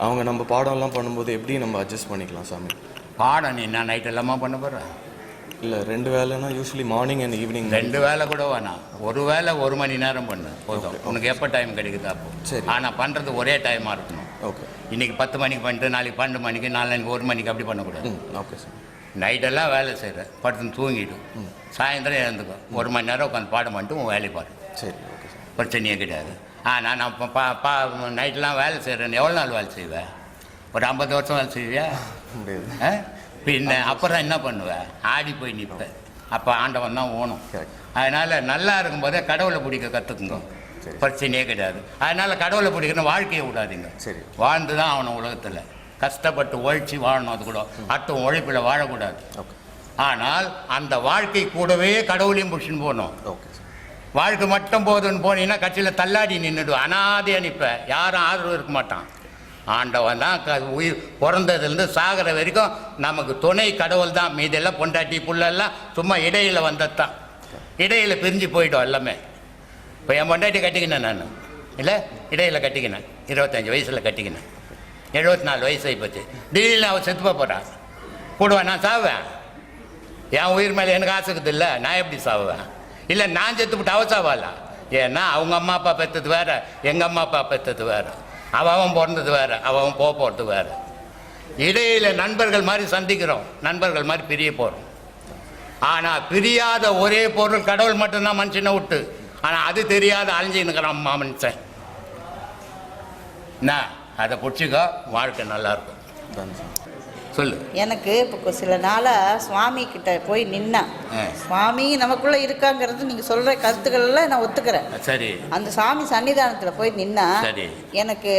அவங்க நம்ம பாடம்லாம் பண்ணும்போது எப்படி நம்ம அட்ஜஸ்ட் பண்ணிக்கலாம் சாமி? பாடம் நீ நான் நைட் எல்லாமா பண்ண போகிற இல்லை ரெண்டு வேலைனா யூஸ்வலி மார்னிங் அண்ட் ஈவினிங் ரெண்டு வேலை கூட வேணாம். ஒரு வேலை ஒரு மணி நேரம் பண்ணு போதும். உனக்கு எப்போ டைம் கிடைக்குதா அப்போ. சரி. ஆனால் பண்ணுறது ஒரே டைமாக இருக்கணும். ஓகே இன்னைக்கு பத்து மணிக்கு பண்ணிட்டு நாளைக்கு பன்னெண்டு மணிக்கு நாளைக்கு ஒரு மணிக்கு அப்படி பண்ணக்கூடாது. ஓகே சார் நைட்டெல்லாம் வேலை செய்கிற படுத்து தூங்கிடும் சாயந்தரம் எழுந்துக்கும் ஒரு மணி நேரம் உட்காந்து பாடம் பண்ணிட்டு உன் வேலையை பாரு. சரி ஓகே சார் பிரச்சனையே கிடையாது. ஆனால் நான் பா பா நைட்லாம் வேலை செய்கிறேன் எவ்வளோ நாள் வேலை செய்வேன் ஒரு ஐம்பது வருஷம் வேலை செய்வியா? முடியாது. ஆ? பின்ன அப்புறம் என்ன பண்ணுவேன் ஆடி போய் நிற்பேன் அப்போ ஆண்டவன் தான் ஓணும். அதனால் நல்லா இருக்கும்போதே கடவுளை பிடிக்க கற்றுக்குங்க. பிரச்சனையே கிடையாது. அதனால் கடவுளை பிடிக்கணும் வாழ்க்கையை விடாதீங்க. சரி. வாழ்ந்து தான் ஆகணும் உலகத்தில். கஷ்டப்பட்டு உழைச்சி வாழணும் அது கூட. அட்டும் உழைப்பில் வாழக்கூடாது. ஓகே. ஆனால் அந்த வாழ்க்கை கூடவே கடவுளையும் பிடிச்சின்னு போகணும். வாழ்க்கை மட்டும் போதுன்னு போனீங்கன்னா கட்சியில் தள்ளாடி நின்றுடும் அனாதையாக நிற்ப யாரும் ஆதரவு இருக்க மாட்டான். ஆண்டவன் தான் க உயிர் பிறந்ததுலேருந்து சாகிற வரைக்கும் நமக்கு துணை கடவுள் தான். மீதெல்லாம் பொண்டாட்டி புள்ளெல்லாம் சும்மா இடையில் வந்தது தான் இடையில் பிரிஞ்சு போயிட்டோம் எல்லாமே. இப்போ என் பொண்டாட்டி கட்டிக்கினேன் நான். இல்லை? இடையில் கட்டிக்கினேன். இருபத்தஞ்சி வயசில் கட்டிக்கினேன். எழுபத்தி நாலு வயசு ஆகிப்போச்சு திடீர்னு அவள் செத்து போகிறான் கூடுவா நான் சாவேன் என் உயிர் மேலே எனக்கு ஆசை இல்லை. நான் எப்படி சாவேன் இல்லை நான் செத்து விட்டு அவ சாவாளா? ஏன்னா அவங்க அம்மா அப்பா பெற்றது வேறு. எங்கள் அம்மா அப்பா பெற்றது வேறு. அவன் பிறந்தது வேறு அவன் போக போகிறது வேற. இடையில் நண்பர்கள் மாதிரி சந்திக்கிறோம் நண்பர்கள் மாதிரி பிரிய போகிறோம் ஆனால் பிரியாத ஒரே பொருள் கடவுள் மட்டும்தான் மனுஷனை விட்டு. ஆனால் அது தெரியாத அழிஞ்சுன்னுக்கிறான் அம்மா மனுஷன் என்ன? அதை பிடிச்சிக்கோ வாழ்க்கை நல்லாயிருக்கும் சொல்லு. எனக்கு இப்போ சில நாளாக சுவாமி கிட்ட போய் நின்னேன். சுவாமி நமக்குள்ளே இருக்காங்கிறது நீங்கள் சொல்கிற கருத்துக்கள் எல்லாம் நான் ஒத்துக்கிறேன். சரி. அந்த சாமி சன்னிதானத்தில் போய் நின்னா. எனக்கு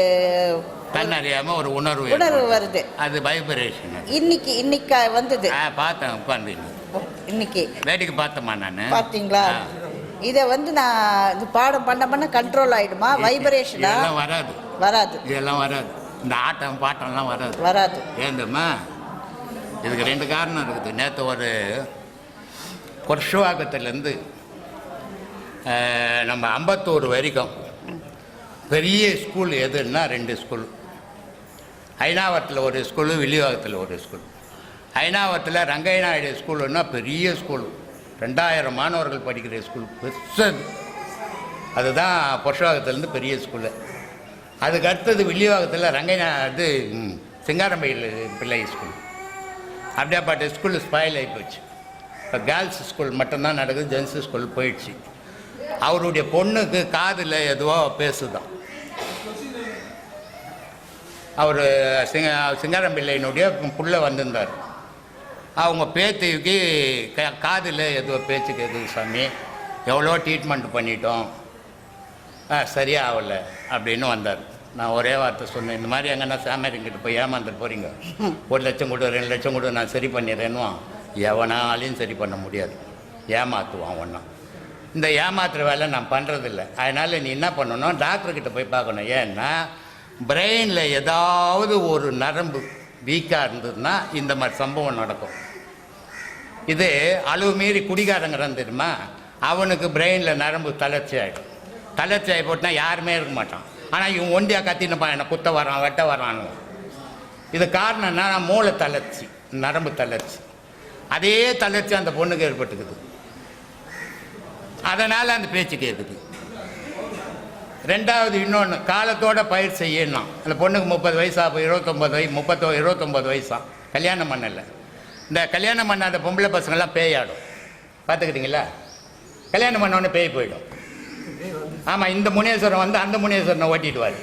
தன்னறியாம ஒரு உணர்வு உணர்வு. வருது. அது வைப்ரேஷன் இன்னைக்கு இன்னைக்கு வந்தது. பார்த்தேன் உட்காந்து இன்னைக்கு. வேடிக்கை பார்த்தேம்மா நான். பார்த்தீங்களா? இதை வந்து நான் இது பாடம் பண்ண பண்ண கண்ட்ரோல் ஆயிடுமா? வைப்ரேஷனா இதெல்லாம் வராது. வராது. இதெல்லாம் வராது. இந்த ஆட்டம் பாட்டம்லாம் வராது. வராது. ஏந்தம்மா? இதுக்கு ரெண்டு காரணம் இருக்குது. நேற்று ஒரு புருஷவாக்கத்துலேருந்து நம்ம அம்பத்தூர் வரைக்கும் பெரிய ஸ்கூல் எதுன்னா ரெண்டு ஸ்கூல். ஐநாவரத்தில் ஒரு ஸ்கூலு வில்லிவாகத்தில் ஒரு ஸ்கூல். ஐநாவரத்தில் ரங்கைய நாயுடு ஸ்கூலுன்னா பெரிய ஸ்கூல். ரெண்டாயிரம் மாணவர்கள் படிக்கிற ஸ்கூல். பெருசது. அதுதான் புருஷவாகத்துலேருந்து பெரிய ஸ்கூலு. அதுக்கு அடுத்தது வில்லிவாகத்தில் ரங்கையா இது சிங்காரம்பையில் பிள்ளை ஸ்கூல் அப்படியாப்பட்ட ஸ்கூல் ஸ்பாயில் ஆகி போச்சு. இப்போ கேர்ள்ஸ் ஸ்கூல் மட்டும்தான் நடக்குது ஜென்ஸ் ஸ்கூல் போயிடுச்சு. அவருடைய பொண்ணுக்கு காதில் எதுவோ பேசுதான். அவர் சிங்க சிங்காரம்பிள்ளையினுடைய புள்ள வந்திருந்தார். அவங்க பேத்திக்கு க காதில் எதுவோ பேச்சு கேட்குது சாமி? எவ்வளோ ட்ரீட்மெண்ட் பண்ணிட்டோம். ஆ சரியாக ஆகல அப்படின்னு வந்தார். நான் ஒரே வார்த்தை சொன்னேன். இந்த மாதிரி எங்கன்னா சாமியாரிங்கிட்ட போய் ஏமாந்துட்டு போகிறீங்க ஒரு லட்சம் கொடு ரெண்டு லட்சம் கொடு நான் சரி பண்ணிடுறேன்னுவான் எவனாலையும் சரி பண்ண முடியாது. ஏமாற்றுவான் ஒன்றா இந்த ஏமாத்துற வேலை நான் பண்ணுறதில்ல அதனால் நீ என்ன பண்ணணும்? டாக்டர்கிட்ட போய் பார்க்கணும். ஏன்னா பிரெயினில் ஏதாவது ஒரு நரம்பு வீக்காக இருந்ததுன்னா இந்த மாதிரி சம்பவம் நடக்கும். இது அளவு மீறி குடிகாரங்கிறான் தெரியுமா அவனுக்கு பிரெயினில் நரம்பு தளர்ச்சி ஆகிடும் தளர்ச்சி ஆகி போட்டுனா யாருமே இருக்க மாட்டான். ஆனால் இவன் ஒண்டியாக கத்தினப்பா என்னை குத்த வரான் வெட்ட வரான்னு இது காரணம் என்ன மூளை தளர்ச்சி நரம்பு தளர்ச்சி. அதே தளர்ச்சி அந்த பொண்ணுக்கு ஏற்பட்டுக்குது. அதனால் அந்த பேச்சு கேட்குது ரெண்டாவது இன்னொன்று காலத்தோட பயிர் செய்யணும் அந்த பொண்ணுக்கு முப்பது வயசா இப்போ இருபத்தொம்பது வயசு முப்பத்தோ இருபத்தொம்பது வயசா. கல்யாணம் பண்ணலை. இந்த கல்யாணம் பண்ணாத பொம்பளை பசங்கள்லாம் பேயாடும். பார்த்துக்கிட்டீங்களா? கல்யாணம் பண்ண உடனே பேய் போயிடும். ஆமாம் இந்த முனேஸ்வரன் வந்து அந்த முனேஸ்வரனை ஓட்டிடுவார்.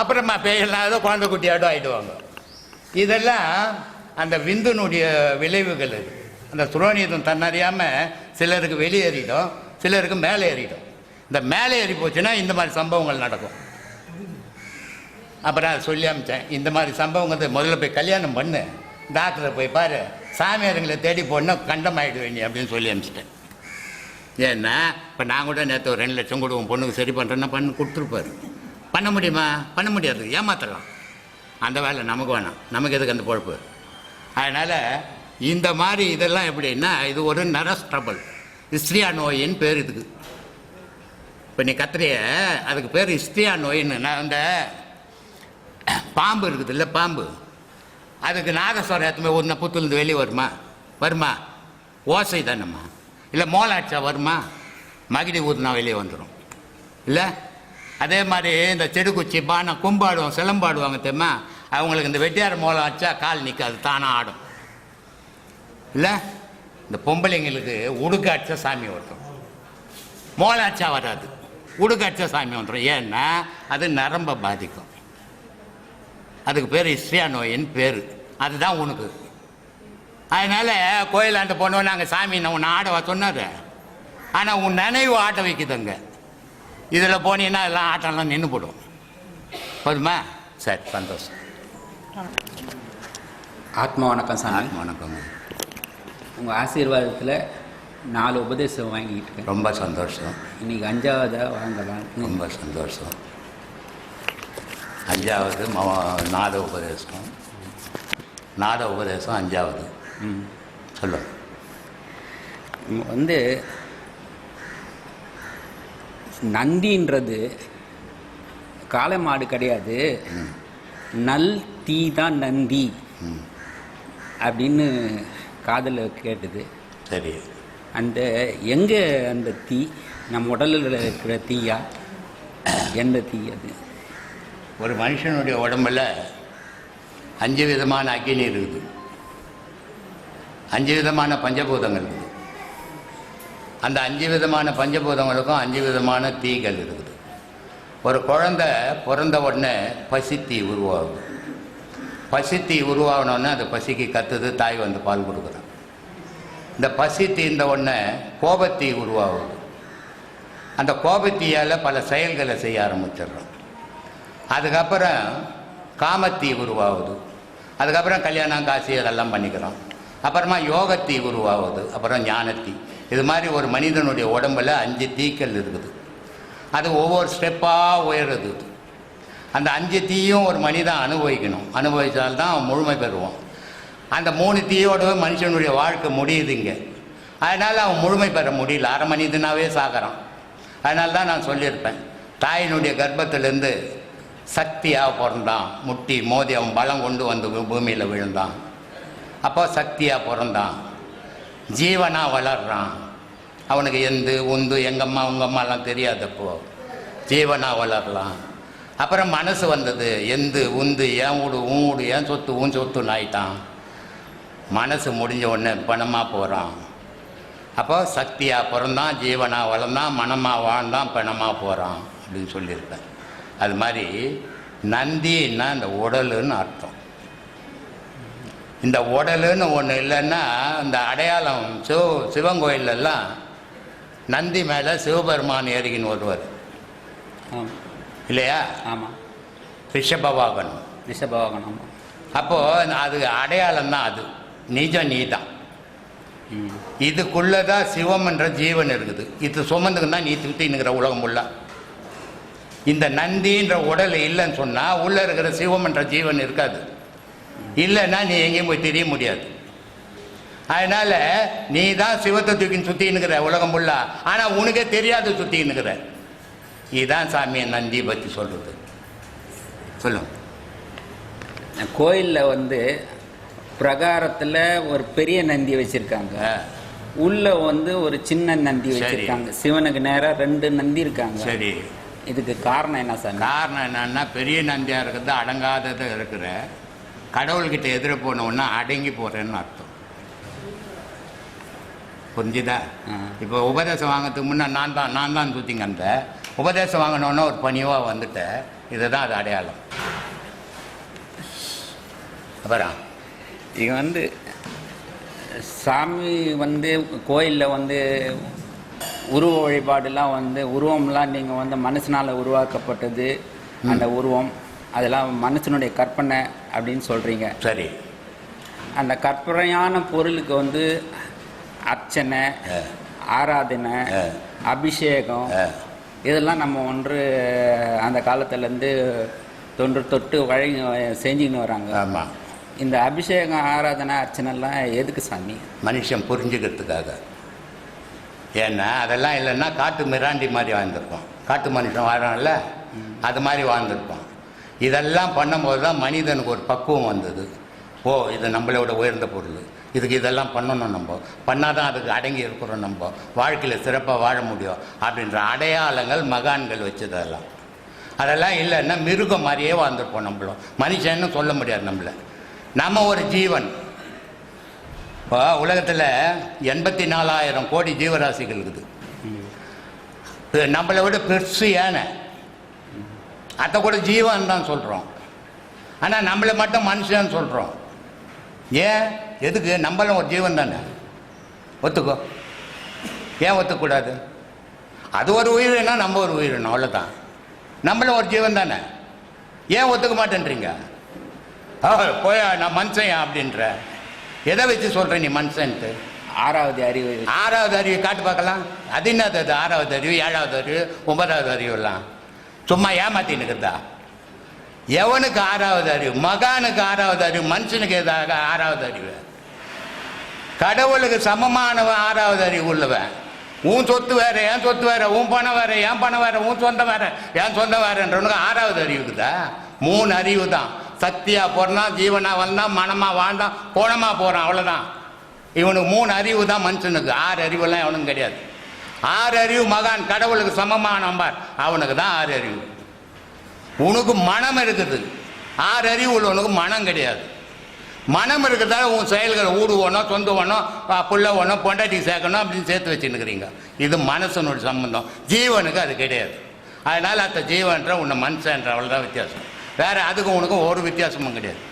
அப்புறமா பேயெல்லாம் ஏதோ குழந்தை குட்டியாட்டும் ஆகிடுவாங்க இதெல்லாம் அந்த விந்துனுடைய விளைவுகள் இது அந்த சுரோனியதம் தன்னறியாமல் சிலருக்கு வெளியேறிடும் சிலருக்கு மேலே ஏறிடும். இந்த மேலே ஏறி போச்சுன்னா இந்த மாதிரி சம்பவங்கள் நடக்கும். அப்புறம் அதை சொல்லி அமிச்சேன் இந்த மாதிரி சம்பவங்கிறது முதல்ல போய் கல்யாணம் பண்ணு டாக்டரை போய் பாரு சாமியாருங்களை தேடி போனால் கண்டமாயிடுவேன் அப்படின்னு சொல்லி அமிச்சிட்டேன். ஏன்னா இப்போ நான் கூட நேற்று ஒரு ரெண்டு லட்சம் கொடுவோம் பொண்ணுக்கு சரி பண்ணுறேன்னா பண்ணு கொடுத்துருப்பாரு. பண்ண முடியுமா? பண்ண முடியாது. ஏமாத்தலாம். அந்த வேலை நமக்கு வேணாம். நமக்கு எதுக்கு அந்த பொழப்பு? அதனால் இந்த மாதிரி இதெல்லாம் எப்படின்னா இது ஒரு நரஸ் ட்ரபிள் இஸ்திரியா நோயின்னு பேர் இதுக்கு. இப்போ நீ கத்திரிய அதுக்கு பேர் இஸ்திரியா நோயின்னு. நான் அந்த பாம்பு இருக்குது இல்லை பாம்பு. அதுக்கு நாகஸ்வரம் ஏற்றுமே ஒரு புத்துலேருந்து வெளியே வருமா? வருமா? ஓசை தானம்மா. இல்லை மோலாட்சா வருமா? மகிடி ஊதுனா வெளியே வந்துடும் இல்லை? அதே மாதிரி இந்த செடுக்குச்சி பானை கும்பாடுவோம் சிலம்பாடுவாங்க தெரியுமா? அவங்களுக்கு இந்த வெட்டியார் மோளம் அடிச்சா கால் நிற்காது தானாக ஆடும். இல்லை? இந்த பொம்பளைங்களுக்கு உடுக்க அடிச்சா சாமி வந்துடும் மோளாச்சா வராது. உடுக்க அடிச்சா சாமி வந்துடும் ஏன்னா அது நரம்பை பாதிக்கும். அதுக்கு பேர் இஸ்ரியா நோயின்னு பேர். அதுதான் உனக்கு. அதனால் கோயிலாண்ட போனோம் நாங்கள் சாமி நான் உன்னை ஆட வா சொன்னார்? ஆனால் உன் நினைவு ஆட்ட வைக்குதுங்க. இதில் போனீங்கன்னா எல்லாம் ஆட்டம்லாம் நின்று போடும். போதுமா? சரி சந்தோஷம். ஆத்மா வணக்கம் சாமி. வணக்கங்க. உங்கள் ஆசீர்வாதத்தில் நாலு உபதேசம் வாங்கிட்டு இருக்கேன். ரொம்ப சந்தோஷம். இன்னைக்கு அஞ்சாவதாக வாங்கலாம். ரொம்ப சந்தோஷம். அஞ்சாவது மவ நாத உபதேசம். நாத உபதேசம் அஞ்சாவது. ம் சொல்லு. இங்க வந்து நந்தின்றது காளை மாடு கிடையாது. நல் தீ தான் நந்தி. அப்படின்னு காதில் கேட்டுது. சரி. அந்த எங்கே அந்த தீ? நம்ம உடலில் இருக்கிற தீயா? எந்த தீ அது? ஒரு மனுஷனுடைய உடம்புல அஞ்சு விதமான அக்கினி இருக்குது. அஞ்சு விதமான பஞ்சபூதங்கள் இருக்குது. அந்த அஞ்சு விதமான பஞ்சபூதங்களுக்கும் அஞ்சு விதமான தீகள் இருக்குது. ஒரு குழந்தை பிறந்த உடனே பசித்தீ உருவாகுது. பசித்தீ உருவாகணுன்னே அது பசிக்கு கத்துது தாய் வந்து பால் கொடுக்குறான் இந்த பசி தீர்ந்த உடனே கோபத்தீ உருவாகுது. அந்த கோபத்தீயால் பல செயல்களை செய்ய ஆரம்பிச்சிடுறோம் அதுக்கப்புறம் காமத்தீ உருவாகுது. அதுக்கப்புறம் கல்யாணம் காசி அதெல்லாம் பண்ணிக்கிறோம். அப்புறமா யோகத்தீ உருவாகுது அப்புறம் ஞானத்தீ. இது மாதிரி ஒரு மனிதனுடைய உடம்புல அஞ்சு தீக்கள் இருக்குது. அது ஒவ்வொரு ஸ்டெப்பாக உயருது. அந்த அஞ்சு தீயும் ஒரு மனிதன் அனுபவிக்கணும். அனுபவித்தால்தான் அவன் முழுமை பெறுவான். அந்த மூணு தீயோட மனுஷனுடைய வாழ்க்கை முடியுதுங்க. அதனால் அவன் முழுமை பெற முடியல. அரை மனிதனாகவே சாகிறான். அதனால தான் நான் சொல்லியிருப்பேன். தாயினுடைய கர்ப்பத்திலேருந்து சக்தியாக பிறந்தான். முட்டி மோதி அவன் பலம் கொண்டு வந்து பூமியில் விழுந்தான். அப்போ சக்தியாக பிறந்தான். ஜீவனாக வளர்றான். அவனுக்கு எந்து உந்து எங்கம்மா உங்கம்மாலாம் தெரியாது அப்போ. ஜீவனாக வளரலாம். அப்புறம் மனசு வந்தது எந்து உந்து ஏன் வீடு உன் வீடு ஏன் சொத்து உன் சொத்துன்னு ஆயிட்டான். மனசு முடிஞ்ச உடனே பணமாக போகிறான் அப்போ சக்தியாக பிறந்தான் ஜீவனாக வளர்ந்தான் மனமாக வாழ்ந்தான் பணமாக போகிறான் அப்படின்னு சொல்லியிருப்பேன். அது மாதிரி நந்தின்னா இந்த உடலுன்னு அர்த்தம். இந்த உடலுன்னு ஒன்று இல்லைன்னா இந்த அடையாளம் சிவ சிவன் கோயிலெல்லாம் நந்தி மேலே சிவபெருமான் ஏறிக்கின்னு வருவார். இல்லையா? ஆமாம் ரிஷபவாகன் ரிஷபவாகனம் ஆமாம் அப்போது அது அடையாளம் தான் அது. நிஜம் நீ தான் இதுக்குள்ளே தான் சிவம் என்ற ஜீவன் இருக்குது. இது சுமந்துக்கு தான் நீ சுற்றினுக்கிற உலகம் உள்ள. இந்த நந்தின்ற உடல் இல்லைன்னு சொன்னால் உள்ளே இருக்கிற சிவம் என்ற ஜீவன் இருக்காது. இல்லைன்னா நீ எங்கேயும் போய் தெரிய முடியாது. அதனால் நீ தான் சிவத்தை தூக்கின்னு சுற்றினுக்கிற உலகம் உள்ள ஆனால் உனக்கே தெரியாது சுற்றினுக்கிற இதுதான் சாமியை நந்தி பற்றி சொல்கிறது சொல்லுங்க கோயிலில் வந்து பிரகாரத்தில் ஒரு பெரிய நந்தி வச்சுருக்காங்க. உள்ள வந்து ஒரு சின்ன நந்தி சரி. வச்சிருக்காங்க. சிவனுக்கு நேராக ரெண்டு நந்தி இருக்காங்க. சரி. இதுக்கு காரணம் என்ன சார் காரணம் என்னன்னா பெரிய நந்தியாக இருக்கிறது அடங்காதது இருக்கிற. கடவுள்கிட்ட எதிர போனோன்னா அடங்கி போகிறேன்னு அர்த்தம். புரிஞ்சுதா. இப்போ உபதேசம் வாங்கிறதுக்கு முன்னே நான் தான் நான் தான் சுற்றிங்க அந்த. உபதேசம் வாங்கினோன்னே ஒரு பணிவாக வந்துட்டேன் இதுதான் அது அடையாளம். அப்புறம் இது வந்து சாமி வந்து கோயிலில் வந்து உருவ வழிபாடுலாம் வந்து உருவம்லாம் நீங்கள் வந்து மனசினால் உருவாக்கப்பட்டது. அந்த உருவம். அதெல்லாம் மனுஷனுடைய கற்பனை அப்படின்னு சொல்கிறீங்க சரி. அந்த கற்பனையான பொருளுக்கு வந்து அர்ச்சனை ஆராதனை. அபிஷேகம். இதெல்லாம் நம்ம ஒன்று அந்த காலத்துலேருந்து தொன்று தொட்டு வழங்கி செஞ்சுக்கின்னு வராங்க. ஆமாம் இந்த அபிஷேகம் ஆராதனை அர்ச்சனைலாம் எதுக்கு சாமி? மனுஷன் புரிஞ்சுக்கிறதுக்காக. ஏன்னா அதெல்லாம் இல்லைன்னா காட்டு மிராண்டி மாதிரி வாழ்ந்திருப்போம். காட்டு மனுஷன் வாழ்றான்ல அது மாதிரி வாழ்ந்திருப்போம். இதெல்லாம் பண்ணும்போது தான் மனிதனுக்கு ஒரு பக்குவம் வந்தது. ஓ இது நம்மளோட உயர்ந்த பொருள். இதுக்கு இதெல்லாம் பண்ணணும் நம்ம. பண்ணால் தான் அதுக்கு அடங்கி இருக்கிறோம் நம்ம. வாழ்க்கையில் சிறப்பாக வாழ முடியும் அப்படின்ற அடையாளங்கள் மகான்கள் வச்சதெல்லாம். அதெல்லாம் இல்லைன்னா மிருகம் மாதிரியே வாழ்ந்துருப்போம் நம்மளும். மனுஷன்னு சொல்ல முடியாது நம்மள. நம்ம ஒரு ஜீவன். இப்போ உலகத்தில் எண்பத்தி நாலாயிரம் கோடி ஜீவராசிகள் இருக்குது. நம்மளை விட பெருசு ஏனை அதை கூட ஜீவன் தான் சொல்கிறோம் ஆனால் நம்மளை மட்டும் மனுஷன் சொல்கிறோம் ஏன்? எதுக்கு? நம்மளும் ஒரு ஜீவன் தானே? ஒத்துக்கோ. ஏன் ஒத்துக்கூடாது? அது ஒரு உயிரினா நம்ம ஒரு உயிரினம் அவ்வளோதான் நம்மளும் ஒரு ஜீவன் தானே? ஏன் ஒத்துக்க மாட்டேன்றீங்க? போயா நான் மனுஷன் அப்படின்ற? எதை வச்சு சொல்ற நீ மனுஷன்ட்டு? ஆறாவது அறிவு. ஆறாவது அறிவு காட்டு பார்க்கலாம். அது என்னது அது? ஆறாவது அறிவு ஏழாவது அறிவு ஒன்பதாவது அறிவுலாம். சும்மா ஏமாத்தின்னு இருக்கிறதா? எவனுக்கு ஆறாவது அறிவு? மகானுக்கு ஆறாவது அறிவு? மனுஷனுக்கு எதாக ஆறாவது அறிவு? கடவுளுக்கு சமமானவன் ஆறாவது அறிவு உள்ளவன். உன் சொத்து வேற என் சொத்து வேற உன் பணம் வேற என் பணம் வேற உன் சொந்தம் வேற என் சொந்தம் வேறன்றவனுக்கு ஆறாவது அறிவுக்குதா மூணு அறிவு தான். சக்தியா போறான் ஜீவனா வந்தான் மனமா வாழ்ந்தான் போனமா போறான் அவ்வளவுதான். இவனுக்கு மூணு அறிவு தான் மனுஷனுக்கு. ஆறு அறிவுலாம் எவனும் கிடையாது. ஆறு அறிவு மகான் கடவுளுக்கு சமமான பார் அவனுக்கு தான் ஆறு அறிவு. உனக்கு மனம் இருக்குது. ஆறு அறிவு உள்ளவனுக்கு மனம் கிடையாது. மனம் இருக்கிறதால உன் செயல்களை ஊடுவனோ சொந்தவனோ புள்ளவனோ பொண்டாட்டி சேர்க்கணும் அப்படின்னு சேர்த்து வச்சுன்னுக்கிறீங்க. இது மனசனோட சம்பந்தம். ஜீவனுக்கு அது கிடையாது. அதனால் அந்த ஜீவன்ற உன்னை மனுஷன்ற அவ்வளோதான் வித்தியாசம். வேறு அதுக்கும் உனக்கும் ஒரு வித்தியாசமும் கிடையாது.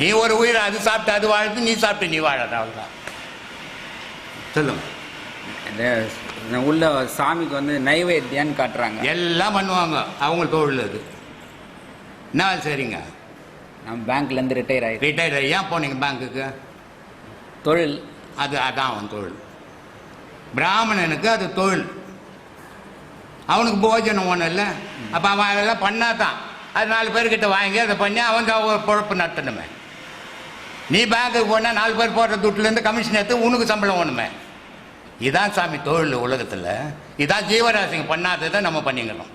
நீ ஒரு உயிரை அது சாப்பிட்டு அது வாழுது நீ சாப்பிட்டு நீ வாழ அவ்வளோதான் சொல்லுங்கள் உள்ள சாமிக்கு வந்து நைவேத்தியன்னு காட்டுறாங்க. எல்லாம் பண்ணுவாங்க. அவங்க தொழில் அது என்ன செய்றீங்க? நம்ம பேங்க்லேருந்து ரிட்டையர் ஆகி ரிட்டையர் ஏன் போனீங்க பேங்க்குக்கு தொழில். அது அதான் அவன் தொழில். பிராமணனுக்கு அது தொழில். அவனுக்கு போஜனம் ஒன்றும் இல்லை. அப்போ அவன் அதெல்லாம் பண்ணாதான். அது நாலு பேர்கிட்ட வாங்கி அதை பண்ணி அவன் தான் பொழப்பு நடத்தணுமே. நீ பேங்க்குக்கு போனால் நாலு பேர் போடுற துட்டுலேருந்து கமிஷன் எடுத்து உனக்கு சம்பளம் ஒன்றுமே இதான் சாமி தொழில் உலகத்தில். இதான் ஜீவராசிங்க பண்ணாததை நம்ம பண்ணிக்கணும்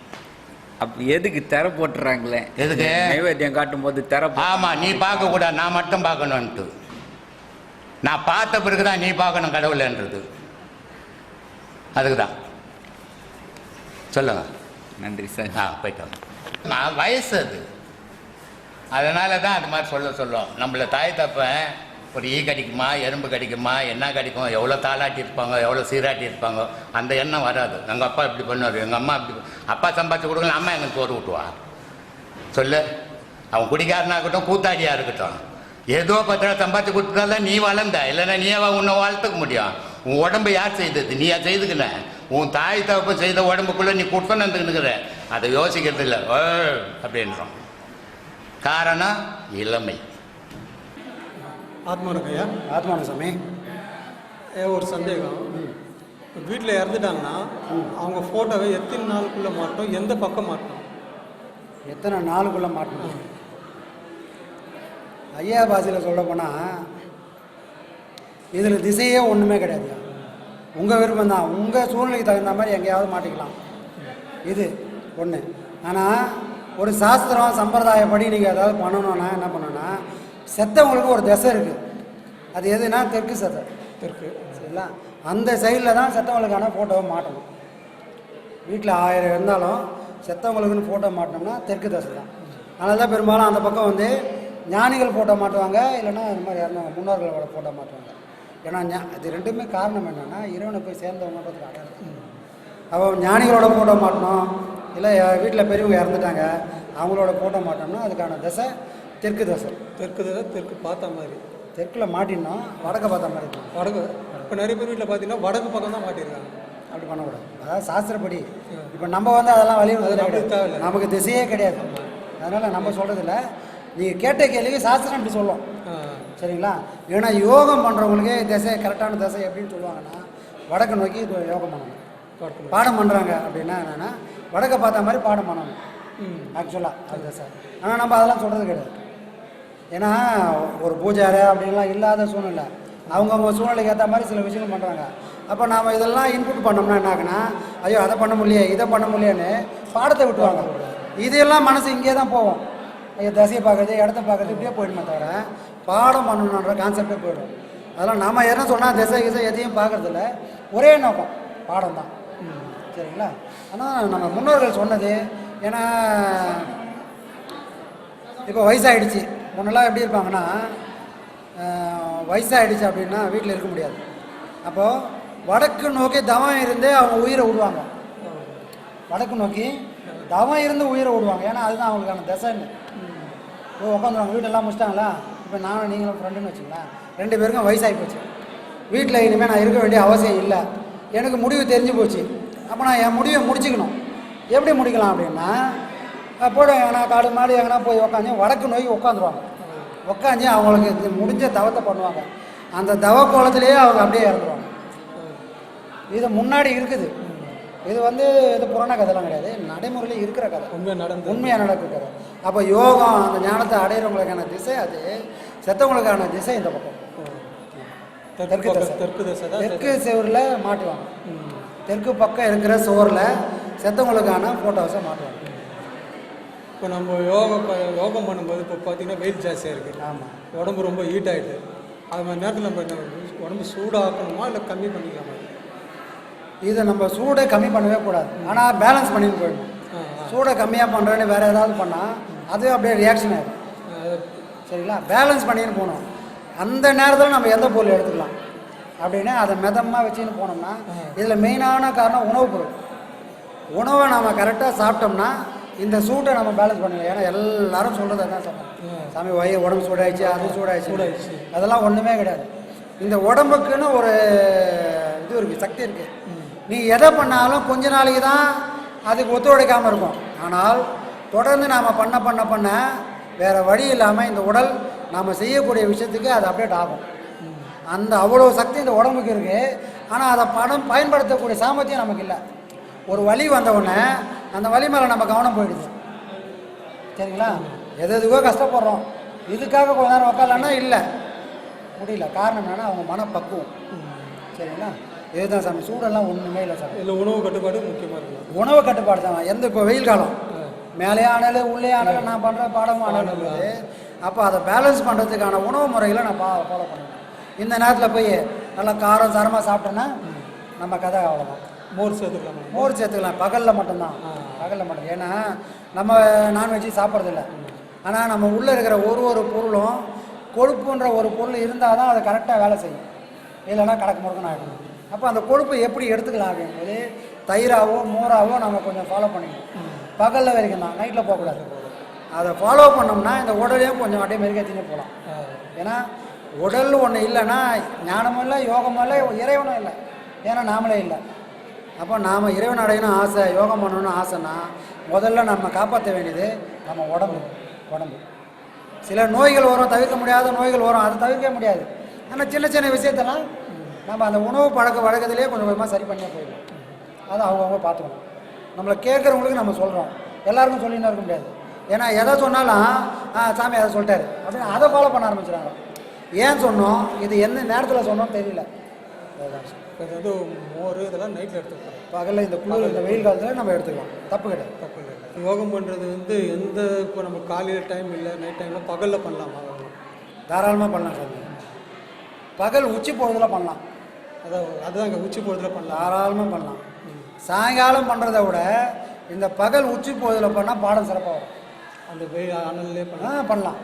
அப்ப எதுக்கு திரை போட்டுறாங்களே? எதுக்கு? நைவேத்தியம் காட்டும் போது திரை போ- ஆமாம் நீ பார்க்கக்கூடாது நான் மட்டும் பார்க்கணுன்ட்டு நான் பார்த்த பிறகு தான் நீ பார்க்கணும் கடவுள்ன்றது. அதுக்கு தான் சொல்லுங்க. நன்றி சார். ஆ போயிட்டு. நான் வயசு அது. அதனால தான் அது மாதிரி சொல்ல சொல்லும். நம்மள தாய் தப்பன் ஒரு ஈ கடிக்குமா எறும்பு கடிக்குமா என்ன கடிக்கும் எவ்வளோ தாளாட்டி இருப்பாங்க எவ்வளோ சீராட்டி இருப்பாங்க அந்த எண்ணம் வராது. எங்கள் அப்பா இப்படி பண்ணுவார் எங்கள் அம்மா இப்படி அப்பா சம்பாதிச்சு கொடுக்கல அம்மா எங்களுக்கு சோறு விட்டுவா சொல்லு. அவன் குடிக்காரனா இருக்கட்டும் கூத்தாடியாக இருக்கட்டும். ஏதோ பத்திர சம்பாதிச்சு கொடுத்ததால நீ வளர்ந்த. இல்லைன்னா நீ உன்னை வளர்த்துக்க முடியும்? உன் உடம்பு யார் செய்தது? நீயா செய்துக்கின? உன் தாய் தகப்பு செய்த உடம்புக்குள்ளே நீ கொடுத்தோன்னு வந்துக்கிற அதை யோசிக்கிறது இல்லை ஓ அப்படின்றோம். காரணம் இளமை. ஆத்மானுக்கு ஐயா ஆத்மான சாமி. ஏ, ஒரு சந்தேகம். வீட்டில் இறந்துட்டாங்கன்னா அவங்க ஃபோட்டோவை எத்தனை நாளுக்குள்ளே மாட்டோம்? எந்த பக்கம் மாட்டோம்? எத்தனை நாளுக்குள்ளே மாட்டணும் ஐயா பாஷையில் சொல்ல போனால் இதில் திசையே ஒன்றுமே கிடையாது உங்கள் விருப்பம் தான். உங்கள் சூழ்நிலைக்கு தகுந்த மாதிரி எங்கேயாவது மாட்டிக்கலாம். இது ஒன்று ஆனால் ஒரு சாஸ்திரம் சம்பிரதாயப்படி நீங்கள் ஏதாவது பண்ணணும்னா என்ன பண்ணணும்னா செத்தவங்களுக்கு ஒரு திசை இருக்குது அது எதுனா தெற்கு சதை தெற்கு. சரிங்களா? அந்த சைடில் தான் செத்தவங்களுக்கான ஃபோட்டோவை மாட்டணும். வீட்டில் ஆயிரம் இருந்தாலும் செத்தவங்களுக்குன்னு ஃபோட்டோ மாட்டினோம்னா தெற்கு தசை தான். அதனால தான் பெரும்பாலும் அந்த பக்கம் வந்து ஞானிகள் ஃபோட்டோ மாட்டுவாங்க இல்லைன்னா இந்த மாதிரி யாரும் முன்னோர்களோட ஃபோட்டோ மாட்டுவாங்க. ஏன்னா ஞா இது ரெண்டுமே காரணம் என்னென்னா இறைவனை போய் சேர்ந்தவங்கன்றதுக்கு அடையாளம் அப்போ ஞானிகளோட ஃபோட்டோ மாட்டணும் இல்லை வீட்டில் பெரியவங்க இறந்துட்டாங்க அவங்களோட ஃபோட்டோ மாட்டோம்னா அதுக்கான தசை தெற்கு தசை தெற்கு திசை தெற்கு பார்த்த மாதிரி. தெற்கில் மாட்டினோம் வடக்க பார்த்த மாதிரி இருக்கும். வடக்கு இப்போ நிறைய பேர் வீட்டில் பார்த்தீங்கன்னா வடக்கு பக்கம் தான் மாட்டியிருக்காங்க அப்படி பண்ணக்கூடாது. அதாவது சாஸ்திரப்படி. இப்போ நம்ம வந்து அதெல்லாம் அது. தேவையில்லை. நமக்கு திசையே கிடையாது. அதனால் நம்ம சொல்கிறதில்ல நீங்கள் கேட்ட கேள்விக்கு சாஸ்திரம் அப்படி சொல்லும். சரிங்களா? ஏன்னா யோகம் பண்ணுறவங்களுக்கே திசை கரெக்டான திசை எப்படின்னு சொல்லுவாங்கன்னா வடக்கு நோக்கி யோகம் பண்ணணும். பாடம் பண்ணுறாங்க அப்படின்னா என்னென்னா வடக்க பார்த்த மாதிரி பாடம் பண்ணணும். ம். ஆக்சுவலாக அதுதான் சார். ஆனால் நம்ம அதெல்லாம் சொல்கிறது கிடையாது. ஏன்னா ஒரு பூஜாரி அப்படின்லாம் இல்லாத சூழ்நிலை. அவங்கவுங்க சூழ்நிலைக்கு ஏற்ற மாதிரி சில விஷயங்கள் பண்ணுறாங்க அப்போ நாம் இதெல்லாம் இன்புட் பண்ணோம்னா என்ன ஐயோ அதை பண்ண முடியல இதை பண்ண முடியலன்னு பாடத்தை விட்டுவாங்க இதெல்லாம் மனசு இங்கே தான் போவோம் ஐயோ தசையை பார்க்குறது இடத்த பார்க்குறது இப்படியே போயிடுமே தவிர பாடம் பண்ணணுன்ற கான்செப்டே போயிடும். அதெல்லாம் நம்ம என்ன சொன்னால் திசை கிசை எதையும் பார்க்குறதில்ல. ஒரே நோக்கம் பாடம் தான். சரிங்களா? ஆனால் நம்ம முன்னோர்கள் சொன்னது ஏன்னா இப்போ வயசாகிடுச்சு முன்னெல்லாம் எப்படி இருப்பாங்கன்னா வயசாகிடுச்சு வயசாயிடுச்சு அப்படின்னா வீட்டில் இருக்க முடியாது. அப்போது வடக்கு நோக்கி தவம் இருந்தே அவங்க உயிரை விடுவாங்க. வடக்கு நோக்கி தவம் இருந்து உயிரை விடுவாங்க. ஏன்னா அதுதான் அவங்களுக்கான திசைன்னு. இப்போ உட்காந்துருவாங்க வீட்டெல்லாம் முடிச்சிட்டாங்களா? இப்போ நானும் நீங்களும் ஃப்ரெண்டுன்னு வச்சுங்களேன் ரெண்டு பேருக்கும் வயசாகி போச்சு. வீட்டில் இனிமேல் நான் இருக்க வேண்டிய அவசியம் இல்லை. எனக்கு முடிவு தெரிஞ்சு போச்சு. அப்போ நான் என் முடிவை முடிச்சுக்கணும். எப்படி முடிக்கலாம் அப்படின்னா போட எங்கன்னா காடு மாடு எங்கன்னா போய் உக்காந்து வடக்கு நோக்கி உட்காந்துருவாங்க உட்காந்து அவங்களுக்கு இது முடிஞ்ச தவத்தை பண்ணுவாங்க. அந்த தவ கோலத்திலேயே அவங்க அப்படியே இறந்துருவாங்க. இது முன்னாடி இருக்குது. இது வந்து இது புராண கதைலாம் கிடையாது. நடைமுறையில் இருக்கிற கதை. உண்மையாக நடந்து உண்மையாக நடக்குது கதை. அப்போ யோகம் அந்த ஞானத்தை அடையிறவங்களுக்கான திசை அது. செத்தவங்களுக்கான திசை இந்த பக்கம். தெற்கு தெற்கு. தெற்கு சுவரில் மாட்டுவாங்க. தெற்கு பக்கம் இருக்கிற சுவரில் செத்தவங்களுக்கான ஃபோட்டோஸை மாட்டுவாங்க. இப்போ நம்ம யோகம் யோகம் பண்ணும்போது இப்போ பார்த்தீங்கன்னா வெயில் ஜாஸ்தியாக இருக்குது ஆமாம் உடம்பு ரொம்ப ஹீட் ஆகிடுது அது மாதிரி நேரத்தில் நம்ம உடம்பு சூடாக்கணுமா இல்லை கம்மி பண்ணிக்கலாமா? இதை நம்ம சூடை கம்மி பண்ணவே கூடாது. ஆனால் பேலன்ஸ் பண்ணிட்டு போயிடணும். ஆ. சூடை கம்மியாக பண்ணுறேன்னு வேறு ஏதாவது பண்ணால் அது அப்படியே ரியாக்ஷன் ஆகிடும் சரிங்களா? பேலன்ஸ் பண்ணின்னு போகணும். அந்த நேரத்தில் நம்ம எந்த பொருள் எடுத்துக்கலாம்? அப்படின்னு அதை மிதமாக வச்சுன்னு போனோம்னா இதில் மெயினான காரணம் உணவுப் பொருள். உணவை நம்ம கரெக்டாக சாப்பிட்டோம்னா இந்த சூட்டை நம்ம பேலன்ஸ் பண்ணுவோம் ஏன்னா எல்லாரும் சொல்கிறது என்ன சொல்கிறாங்க சாமி வய உடம்பு சூடாயிடுச்சு அது சூடாயிடுச்சு. சூடாயிடுச்சு. அதெல்லாம் ஒன்றுமே கிடையாது. இந்த உடம்புக்குன்னு ஒரு இது இருக்குது சக்தி இருக்குது நீ எதை பண்ணாலும் கொஞ்ச நாளைக்கு தான் அதுக்கு ஒத்துழைக்காமல் இருக்கும். ஆனால் தொடர்ந்து நாம் பண்ண பண்ண பண்ண வேறு வழி இல்லாமல் இந்த உடல் நாம் செய்யக்கூடிய விஷயத்துக்கு அது அப்டேட் ஆகும். அந்த அவ்வளோ சக்தி இந்த உடம்புக்கு இருக்குது ஆனால் அதை பணம் பயன்படுத்தக்கூடிய சாமர்த்தியம் நமக்கு இல்லை. ஒரு வலி வந்த உடனே அந்த வலி மேலே நம்ம கவனம் போயிடுது. சரிங்களா? எது எதுக்கோ கஷ்டப்படுறோம். இதுக்காக கொஞ்ச நேரம் உட்காரலான்னா இல்லை. முடியல. காரணம் என்னன்னா அவங்க மனப்பக்குவம். சரிங்களா? இதுதான் சாமி. சூடெல்லாம் ஒன்றுமே இல்லை சாமி. இல்லை உணவு கட்டுப்பாடு முக்கியமாக இருக்கும் உணவு கட்டுப்பாடு தான். எந்த இப்போ வெயில் காலம். மேலே ஆனது உள்ளே ஆனது நான் பண்ணுற பாடமும் ஆனது அப்போ அதை பேலன்ஸ் பண்ணுறதுக்கான உணவு முறைகளை நான் பா ஃபாலோ பண்ணுவேன். இந்த நேரத்தில் போய் நல்லா காரம் சாரமாக சாப்பிட்டோன்னா நம்ம கதை அவ்வளோதான் மோர் சேர்த்துக்கலாமா மோர் சேர்த்துக்கலாம். பகலில் மட்டும்தான். பகலில் மட்டும். ஏன்னா நம்ம நான்வெஜ் சாப்பிட்றதில்ல. ஆனால் நம்ம உள்ளே இருக்கிற ஒரு ஒரு பொருளும் கொழுப்புன்ற ஒரு பொருள் இருந்தால் தான் அது கரெக்டாக வேலை செய்யும். இல்லைன்னா கடக்கு முறுக்குன்னு ஆகிடும் அப்போ அந்த கொழுப்பை எப்படி எடுத்துக்கலாம் அப்படிங்கும்போது தயிராவோ மோராவோ நம்ம கொஞ்சம் ஃபாலோ பண்ணிக்கணும். பகலில் வரைக்கும் தான். நைட்டில் போகக்கூடாது. அதை ஃபாலோ பண்ணோம்னா இந்த உடலையும் கொஞ்சம் அப்படியே மெருகேற்றினே போகலாம். ஏன்னா உடல் ஒன்று இல்லைன்னா ஞானமும் இல்லை யோகமும் இல்லை இறைவனும் இல்லை. ஏன்னா நாமளே இல்லை. அப்போ நாம் இறைவன் அடையணும் ஆசை யோகம் பண்ணணும்னு ஆசைன்னா முதல்ல நம்ம காப்பாற்ற வேண்டியது நம்ம உடம்பு உடம்பு. சில நோய்கள் வரும் தவிர்க்க முடியாத நோய்கள் வரும் அதை தவிர்க்க முடியாது. ஆனால் சின்ன சின்ன விஷயத்தெல்லாம் நம்ம அந்த உணவு பழக்க வழக்கத்திலே கொஞ்சம் கொஞ்சமாக சரி பண்ணியே போயிடும் அதை அவங்கவுங்க பார்த்துக்கணும். நம்மளை கேட்குறவங்களுக்கு நம்ம சொல்கிறோம் எல்லாருக்கும் சொல்லின்னு இருக்க முடியாது. ஏன்னா எதை சொன்னாலும் ஆ சாமி அதை சொல்லிட்டாரு. அப்படின்னு அதை ஃபாலோ பண்ண ஆரம்பிச்சிடாங்க ஏன் சொன்னோம்? இது எந்த நேரத்தில் சொன்னோம் தெரியல. அதுதான் வந்து மோர் இதெல்லாம் நைட்டில் எடுத்துக்கலாம். பகலில் இந்த குளிர் இந்த வெயில் காலத்தில் நம்ம எடுத்துக்கலாம். தப்பு கிடையாது. தப்பு இல்லை யோகம் பண்ணுறது வந்து எந்த இப்போ நம்ம காலையில் டைம் இல்லை நைட் டைமில் பகலில் பண்ணலாமா? தாராளமாக பண்ணலாம் சார் பகல் உச்சி பொழுதுல பண்ணலாம். அதான் அதுதான் இங்கே உச்சி பொழுதுல பண்ணலாம். தாராளமாக பண்ணலாம். சாயங்காலம் பண்ணுறத விட இந்த பகல் உச்சி பொழுதுல பண்ணால் பாடம் சிறப்பாக வரும் அந்த வெயில் அனல்லே ஆ பண்ணலாம்.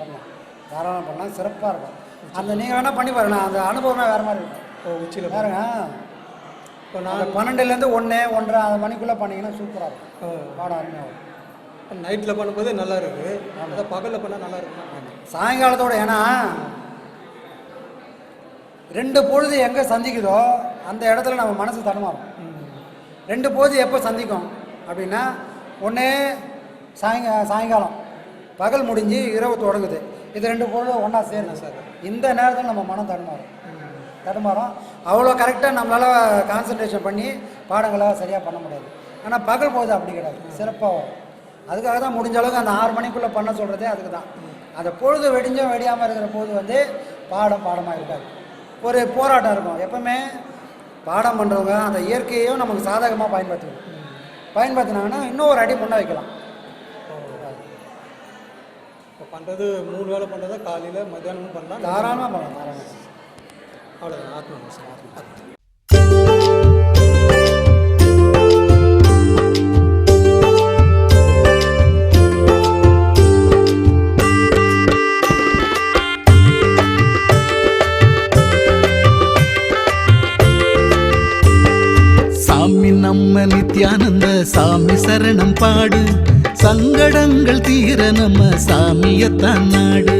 பண்ணலாம். தாராளமாக பண்ணலாம். சிறப்பாக இருக்கும். அந்த நீங்கள் வேணால் பண்ணி பாருங்க. அந்த அனுபவமே வேறு மாதிரி இருக்கும் உச்சியில் பாருங்க. இப்போ நான் பன்னெண்டுலேருந்து ஒன்று ஒன்றரை அந்த மணிக்குள்ளே பண்ணீங்கன்னா சூப்பராக இருக்கும். பாடம் அருமையாக வரும் நைட்டில் பண்ணும்போது நல்லா இருக்கு. அதை பகலில் பண்ணால் நல்லா இருக்கும்? சாயங்காலத்தோட ஏன்னா ரெண்டு பொழுது எங்கே சந்திக்குதோ அந்த இடத்துல நம்ம மனசு தடுமாறும். ரெண்டு பொழுது எப்போ சந்திக்கும்? அப்படின்னா ஒன்று சாயங்கா சாயங்காலம். பகல் முடிஞ்சு இரவு தொடங்குது. இது ரெண்டு பொழுது ஒன்றா சேரணும் சார் இந்த நேரத்தில் நம்ம மனம் தடுமாறும். தடுமாறும். அவ்வளோ கரெக்டாக நம்மளால் கான்சன்ட்ரேஷன் பண்ணி பாடங்களை சரியாக பண்ண முடியாது. ஆனால் பகல் போது அப்படி கிடையாது. சிறப்பாக அதுக்காக தான் முடிஞ்ச அளவுக்கு அந்த ஆறு மணிக்குள்ளே பண்ண சொல்கிறதே அதுக்கு தான். அந்த பொழுது வெடிஞ்சும் வெடியாமல் இருக்கிற போது வந்து பாடம் பாடமாக இருக்காது. ஒரு போராட்டம் இருக்கும். எப்பவுமே பாடம் பண்ணுறவங்க அந்த இயற்கையையும் நமக்கு சாதகமாக பயன்படுத்தணும் பயன்படுத்தினாங்கன்னா இன்னும் ஒரு அடி முன்னே வைக்கலாம். இப்போ பண்ணுறது மூணு வேளை பண்ணுறதா காலையில் மத்தியானமும் பண்ணலாம்? தாராளமாக பண்ணலாம் தாராளமாக அவ்வளோதான் ஆத்மா ஆத்மா நம்ம நித்யானந்த சாமி சரணம் பாடு. சங்கடங்கள் தீர நம்ம சாமியத்தான் நாடு.